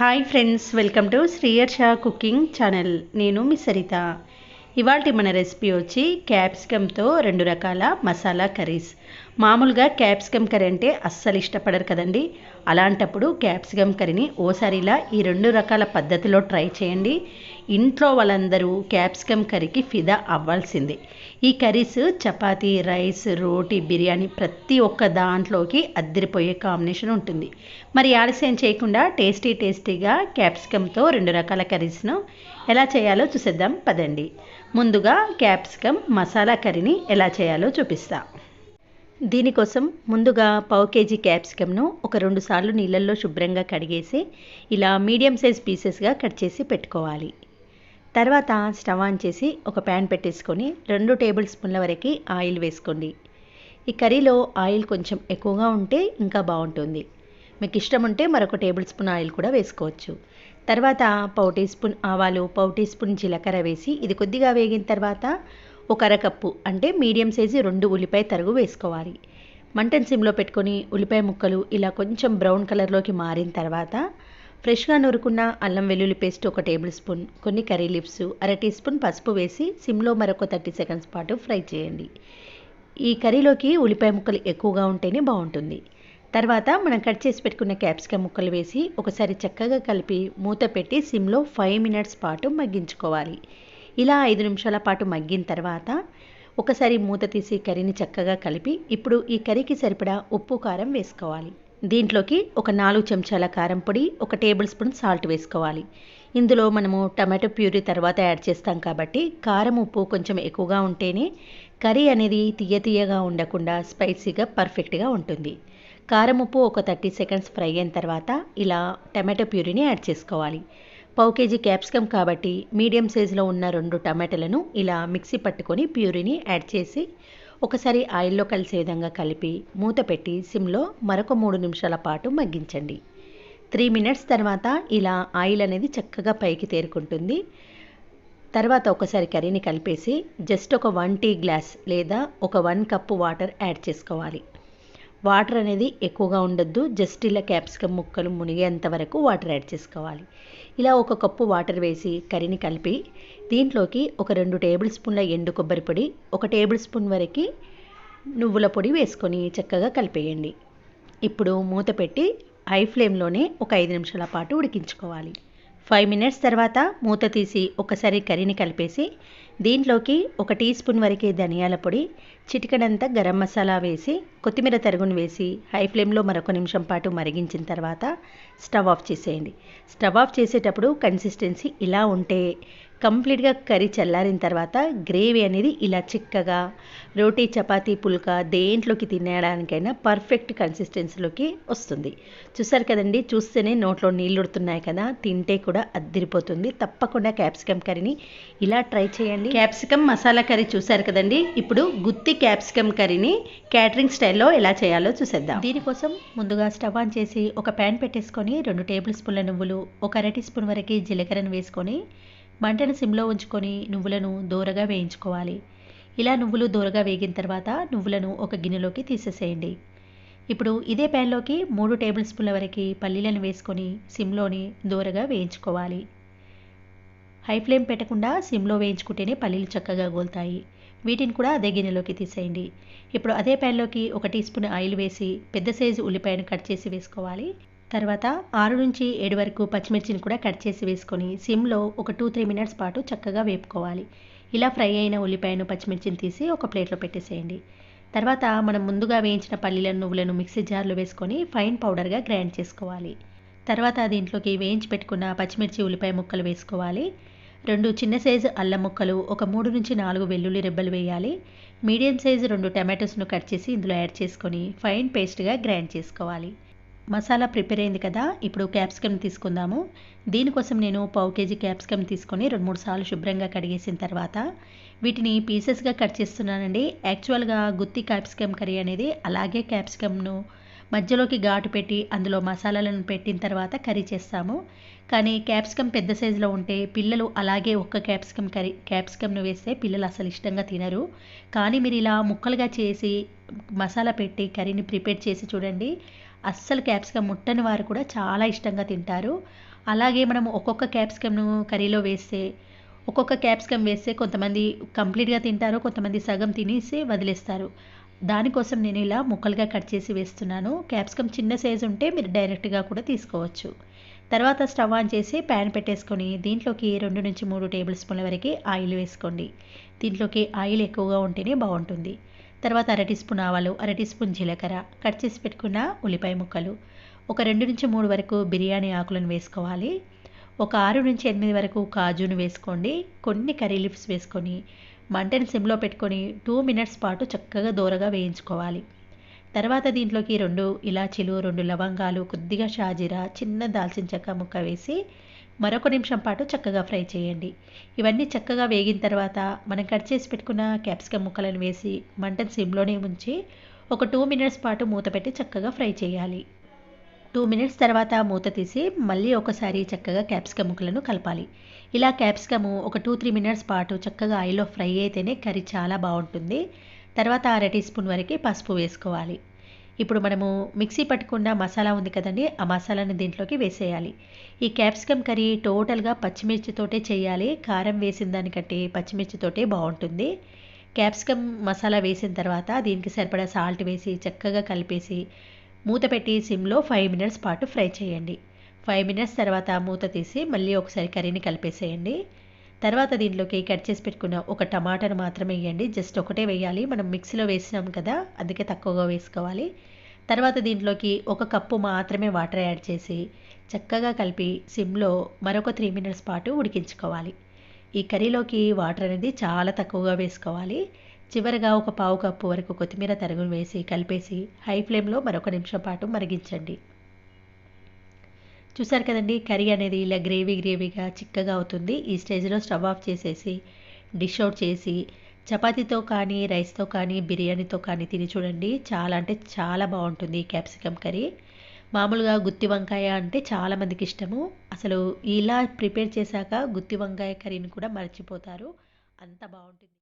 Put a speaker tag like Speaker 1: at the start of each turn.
Speaker 1: Hi friends welcome to శ్రీయర్ షా cooking channel నేను మీ సరిత. ఇవాళ మన రెసిపీ వచ్చి క్యాప్సికమ్తో రెండు రకాల మసాలా కర్రీస్. మామూలుగా క్యాప్సికమ్ కర్రీ అంటే అస్సలు ఇష్టపడరు కదండి. అలాంటప్పుడు క్యాప్సికమ్ కర్రీని ఓసారి ఇలా ఈ రెండు రకాల పద్ధతిలో ట్రై చేయండి. ఇంట్లో వాళ్ళందరూ క్యాప్సికమ్ కర్రీకి ఫిదా అవ్వాల్సిందే. ఈ కర్రీస్ చపాతీ రైస్ రోటీ బిర్యానీ ప్రతి ఒక్క దాంట్లోకి అద్దరిపోయే కాంబినేషన్ ఉంటుంది. మరి ఆలస్యం చేయకుండా టేస్టీ టేస్టీగా క్యాప్సికమ్తో రెండు రకాల కర్రీస్ను ఎలా చేయాలో చూసేద్దాం పదండి. ముందుగా క్యాప్సికమ్ మసాలా కర్రీని ఎలా చేయాలో చూపిస్తా. దీనికోసం ముందుగా పావు కేజీ క్యాప్సికమ్ను ఒక రెండు సార్లు నీళ్ళల్లో శుభ్రంగా కడిగేసి ఇలా మీడియం సైజ్ పీసెస్గా కట్ చేసి పెట్టుకోవాలి. తర్వాత స్టవ్ ఆన్ చేసి ఒక ప్యాన్ పెట్టేసుకొని రెండు టేబుల్ స్పూన్ల వరకు ఆయిల్ వేసుకోండి. ఈ కర్రీలో ఆయిల్ కొంచెం ఎక్కువగా ఉంటే ఇంకా బాగుంటుంది. మీకు ఇష్టం ఉంటే మరొక టేబుల్ స్పూన్ ఆయిల్ కూడా వేసుకోవచ్చు. తర్వాత పావు టీ స్పూన్ ఆవాలు పావు టీ స్పూన్ జీలకర్ర వేసి ఇది కొద్దిగా వేగిన తర్వాత ఒక అరకప్పు అంటే మీడియం సైజు రెండు ఉల్లిపాయ తరుగు వేసుకోవాలి. మంటన్ సిమ్లో పెట్టుకొని ఉల్లిపాయ ముక్కలు ఇలా కొంచెం బ్రౌన్ కలర్లోకి మారిన తర్వాత ఫ్రెష్గా నూరుకున్న అల్లం వెల్లుల్లి పేస్ట్ ఒక టేబుల్ స్పూన్ కొన్ని కర్రీ లీవ్స్ అర టీ స్పూన్ పసుపు వేసి సిమ్లో మరొక థర్టీ సెకండ్స్ పాటు ఫ్రై చేయండి. ఈ కర్రీలోకి ఉల్లిపాయ ముక్కలు ఎక్కువగా ఉంటేనే బాగుంటుంది. తర్వాత మనం కట్ చేసి పెట్టుకున్న క్యాప్సికమ్ ముక్కలు వేసి ఒకసారి చక్కగా కలిపి మూత పెట్టి సిమ్లో ఫైవ్ మినిట్స్ పాటు మగ్గించుకోవాలి. ఇలా ఐదు నిమిషాల పాటు మగ్గిన తర్వాత ఒకసారి మూత తీసి కర్రీని చక్కగా కలిపి ఇప్పుడు ఈ కర్రీకి సరిపడా ఉప్పు కారం వేసుకోవాలి. దీంట్లోకి ఒక నాలుగు చెంచాల కారం పొడి ఒక టేబుల్ స్పూన్ సాల్ట్ వేసుకోవాలి. ఇందులో మనము టమాటో ప్యూరీ తర్వాత యాడ్ చేస్తాం కాబట్టి కారం ఉప్పు కొంచెం ఎక్కువగా ఉంటేనే కర్రీ అనేది తీయ తీయగా ఉండకుండా స్పైసీగా పర్ఫెక్ట్గా ఉంటుంది. కారం ఉప్పు ఒక థర్టీ సెకండ్స్ ఫ్రై అయిన తర్వాత ఇలా టమాటో ప్యూరీని యాడ్ చేసుకోవాలి. పావు కేజీ క్యాప్సికమ్ కాబట్టి మీడియం సైజులో ఉన్న రెండు టమాటాలను ఇలా మిక్సీ పట్టుకొని ప్యూరీని యాడ్ చేసి ఒకసారి ఆయిల్లో కలిసే విధంగా కలిపి మూత పెట్టి సిమ్లో మరొక మూడు నిమిషాల పాటు మగ్గించండి. త్రీ మినిట్స్ తర్వాత ఇలా ఆయిల్ అనేది చక్కగా పైకి తేరుకుంటుంది. తర్వాత ఒకసారి కర్రీని కలిపేసి జస్ట్ ఒక వన్ టీ గ్లాస్ లేదా ఒక వన్ కప్పు వాటర్ యాడ్ చేసుకోవాలి. వాటర్ అనేది ఎక్కువగా ఉండొద్దు. జస్ట్ ఇలా క్యాప్సికమ్ ముక్కలు మునిగేంత వరకు వాటర్ యాడ్ చేసుకోవాలి. ఇలా ఒక కప్పు వాటర్ వేసి కర్రీని కలిపి దీంట్లోకి ఒక రెండు టేబుల్ స్పూన్ల ఎండు కొబ్బరి పొడి ఒక టేబుల్ స్పూన్ వరకు నువ్వుల పొడి వేసుకొని చక్కగా కలిపేయండి. ఇప్పుడు మూత పెట్టి హై ఫ్లేమ్లోనే ఒక ఐదు నిమిషాల పాటు ఉడికించుకోవాలి. ఫైవ్ మినిట్స్ తర్వాత మూత తీసి ఒకసారి కర్రీని కలిపేసి దీంట్లోకి ఒక టీ స్పూన్ వరకే ధనియాల పొడి చిటికడంతా గరం మసాలా వేసి కొత్తిమీర తరుగును వేసి హై ఫ్లేమ్లో మరొక నిమిషం పాటు మరిగించిన తర్వాత స్టవ్ ఆఫ్ చేసేయండి. స్టవ్ ఆఫ్ చేసేటప్పుడు కన్సిస్టెన్సీ ఇలా ఉంటే కంప్లీట్గా కర్రీ చల్లారిన తర్వాత గ్రేవీ అనేది ఇలా చిక్కగా రోటీ చపాతీ పుల్క దేంట్లోకి తినేయడానికైనా పర్ఫెక్ట్ కన్సిస్టెన్సీలోకి వస్తుంది. చూసారు కదండి చూస్తేనే నోట్లో నీళ్ళు ఉడుతున్నాయి కదా తింటే కూడా అద్దిరిపోతుంది. తప్పకుండా క్యాప్సికమ్ కర్రీని ఇలా ట్రై చేయండి. క్యాప్సికమ్ మసాలా కర్రీ చూసారు కదండి ఇప్పుడు గుత్తి క్యాప్సికమ్ కర్రీని క్యాటరింగ్ స్టైల్లో ఎలా చేయాలో చూసేద్దాం. దీనికోసం ముందుగా స్టవ్ ఆన్ చేసి ఒక ప్యాన్ పెట్టేసుకొని రెండు టేబుల్ స్పూన్ల నువ్వులు ఒక అర టీ స్పూన్ వరకు జీలకర్రను వేసుకొని మంటను సిమ్లో ఉంచుకొని నువ్వులను దూరగా వేయించుకోవాలి. ఇలా నువ్వులు దూరగా వేగిన తర్వాత నువ్వులను ఒక గిన్నెలోకి తీసేసేయండి. ఇప్పుడు ఇదే ప్యాన్లోకి మూడు టేబుల్ స్పూన్ల వరకు పల్లీలను వేసుకొని సిమ్లోని దూరగా వేయించుకోవాలి. హై ఫ్లేమ్ పెట్టకుండా సిమ్లో వేయించుకుంటేనే పల్లీలు చక్కగా గోలుతాయి. వీటిని కూడా అదే గిన్నెలోకి తీసేయండి. ఇప్పుడు అదే ప్యాన్లోకి ఒక టీ స్పూన్ ఆయిల్ వేసి పెద్ద సైజు ఉల్లిపాయను కట్ చేసి వేసుకోవాలి. తర్వాత ఆరు నుంచి ఏడు వరకు పచ్చిమిర్చిని కూడా కట్ చేసి వేసుకొని సిమ్లో ఒక టూ త్రీ మినిట్స్ పాటు చక్కగా వేపుకోవాలి. ఇలా ఫ్రై అయిన ఉల్లిపాయను పచ్చిమిర్చిని తీసి ఒక ప్లేట్లో పెట్టేసేయండి. తర్వాత మనం ముందుగా వేయించిన పల్లీల నువ్వులను మిక్సీ జార్లో వేసుకొని ఫైన్ పౌడర్గా గ్రైండ్ చేసుకోవాలి. తర్వాత దీంట్లోకి వేయించి పెట్టుకున్న పచ్చిమిర్చి ఉల్లిపాయ ముక్కలు వేసుకోవాలి. రెండు చిన్న సైజు అల్లం ముక్కలు ఒక మూడు నుంచి నాలుగు వెల్లుల్లి రెబ్బలు వేయాలి. మీడియం సైజు రెండు టమాటోస్ను కట్ చేసి ఇందులో యాడ్ చేసుకొని ఫైన్ పేస్ట్గా గ్రైండ్ చేసుకోవాలి. మసాలా ప్రిపేర్ అయింది కదా ఇప్పుడు క్యాప్సికమ్ తీసుకుందాము. దీనికోసం నేను పావు కేజీ క్యాప్సికమ్ తీసుకొని రెండు మూడు సార్లు శుభ్రంగా కడిగేసిన తర్వాత వీటిని పీసెస్గా కట్ చేస్తున్నానండి. యాక్చువల్గా గుత్తి క్యాప్సికమ్ కర్రీ అనేది అలాగే క్యాప్సికమ్ను మధ్యలోకి ఘాటు పెట్టి అందులో మసాలాలను పెట్టిన తర్వాత కర్రీ చేస్తాము. కానీ క్యాప్సికమ్ పెద్ద సైజులో ఉంటే పిల్లలు అలాగే ఒక్క క్యాప్సికమ్ కర్రీ క్యాప్సికమ్ను వేస్తే పిల్లలు అసలు ఇష్టంగా తినరు. కానీ మీరు ఇలా ముక్కలుగా చేసి మసాలా పెట్టి కర్రీని ప్రిపేర్ చేసి చూడండి. అస్సలు క్యాప్సికమ్ ముట్టని వారు కూడా చాలా ఇష్టంగా తింటారు. అలాగే మనం ఒక్కొక్క క్యాప్సికమ్ను కర్రీలో వేస్తే ఒక్కొక్క క్యాప్సికమ్ వేస్తే కొంతమంది కంప్లీట్గా తింటారు కొంతమంది సగం తినేసి వదిలేస్తారు. దానికోసం నేను ఇలా ముక్కలుగా కట్ చేసి వేస్తున్నాను. క్యాప్సికమ్ చిన్న సైజు ఉంటే మీరు డైరెక్ట్గా కూడా తీసుకోవచ్చు. తర్వాత స్టవ్ ఆన్ చేసి ప్యాన్ పెట్టేసుకొని దీంట్లోకి రెండు నుంచి మూడు టేబుల్ స్పూన్ల వరకు ఆయిల్ వేసుకోండి. దీంట్లోకి ఆయిల్ ఎక్కువగా ఉంటేనే బాగుంటుంది. తర్వాత అర టీ స్పూన్ ఆవాలు అర టీ స్పూన్ జీలకర్ర. కట్ చేసి పెట్టుకున్న ఉల్లిపాయ ముక్కలు. ఒక రెండు నుంచి మూడు వరకు బిర్యానీ ఆకులను వేసుకోవాలి. ఒక ఆరు నుంచి ఎనిమిది వరకు కాజును వేసుకోండి. కొన్ని కర్రీ లీవ్స్ వేసుకొని మంటని సిమ్లో పెట్టుకొని టూ మినిట్స్ పాటు చక్కగా దూరగా వేయించుకోవాలి. తర్వాత దీంట్లోకి రెండు ఇలాచీలు రెండు లవంగాలు కొద్దిగా షాజీరా చిన్న దాల్చిన చెక్క ముక్క వేసి మరొక నిమిషం పాటు చక్కగా ఫ్రై చేయండి. ఇవన్నీ చక్కగా వేగిన తర్వాత మనం కట్ చేసి పెట్టుకున్న క్యాప్సికమ్ ముక్కలను వేసి మంటను సిమ్లోనే ఉంచి ఒక టూ మినిట్స్ పాటు మూత పెట్టి చక్కగా ఫ్రై చేయాలి. టూ మినిట్స్ తర్వాత మూత తీసి మళ్ళీ ఒకసారి చక్కగా క్యాప్సికమ్ ముక్కలను కలపాలి. ఇలా క్యాప్సికము ఒక టూ త్రీ మినిట్స్ పాటు చక్కగా ఆయిల్లో ఫ్రై అయితేనే కర్రీ చాలా బాగుంటుంది. తర్వాత అర టీ స్పూన్ వరకు పసుపు వేసుకోవాలి. ఇప్పుడు మనము మిక్సీ పట్టుకున్న మసాలా ఉంది కదండి ఆ మసాలాని దీంట్లోకి వేసేయాలి. ఈ క్యాప్సికమ్ కర్రీ టోటల్గా పచ్చిమిర్చితోటే చేయాలి. కారం వేసిన దానికంటే పచ్చిమిర్చితోటే బాగుంటుంది. క్యాప్సికమ్ మసాలా వేసిన తర్వాత దీనికి సరిపడా సాల్ట్ వేసి చక్కగా కలిపేసి మూత పెట్టి సిమ్లో ఫైవ్ మినిట్స్ పాటు ఫ్రై చేయండి. ఫైవ్ మినిట్స్ తర్వాత మూత తీసి మళ్ళీ ఒకసారి కర్రీని కలిపేసేయండి. తర్వాత దీంట్లోకి కట్ చేసి పెట్టుకున్న ఒక టమాటాను మాత్రమే వేయండి. జస్ట్ ఒకటే వేయాలి. మనం మిక్సీలో వేసినాం కదా అందుకే తక్కువగా వేసుకోవాలి. తర్వాత దీంట్లోకి ఒక కప్పు మాత్రమే వాటర్ యాడ్ చేసి చక్కగా కలిపి సిమ్లో మరొక త్రీ మినిట్స్ పాటు ఉడికించుకోవాలి. ఈ కర్రీలోకి వాటర్ అనేది చాలా తక్కువగా వేసుకోవాలి. చివరగా ఒక పావు కప్పు వరకు కొత్తిమీర తరుగును వేసి కలిపేసి హై ఫ్లేమ్లో మరొక నిమిషం పాటు మరిగించండి. చూసారు కదండి కర్రీ అనేది ఇలా గ్రేవీ గ్రేవీగా చిక్కగా అవుతుంది. ఈ స్టేజ్లో స్టవ్ ఆఫ్ చేసేసి డిష్ అవుట్ చేసి చపాతీతో కానీ రైస్తో కానీ బిర్యానీతో కానీ తిని చూడండి. చాలా అంటే చాలా బాగుంటుంది ఈ క్యాప్సికమ్ కర్రీ. మామూలుగా గుత్తి వంకాయ అంటే చాలామందికి ఇష్టము. అసలు ఇలా ప్రిపేర్ చేశాక గుత్తి వంకాయ కర్రీని కూడా మర్చిపోతారు. అంత బాగుంటుంది.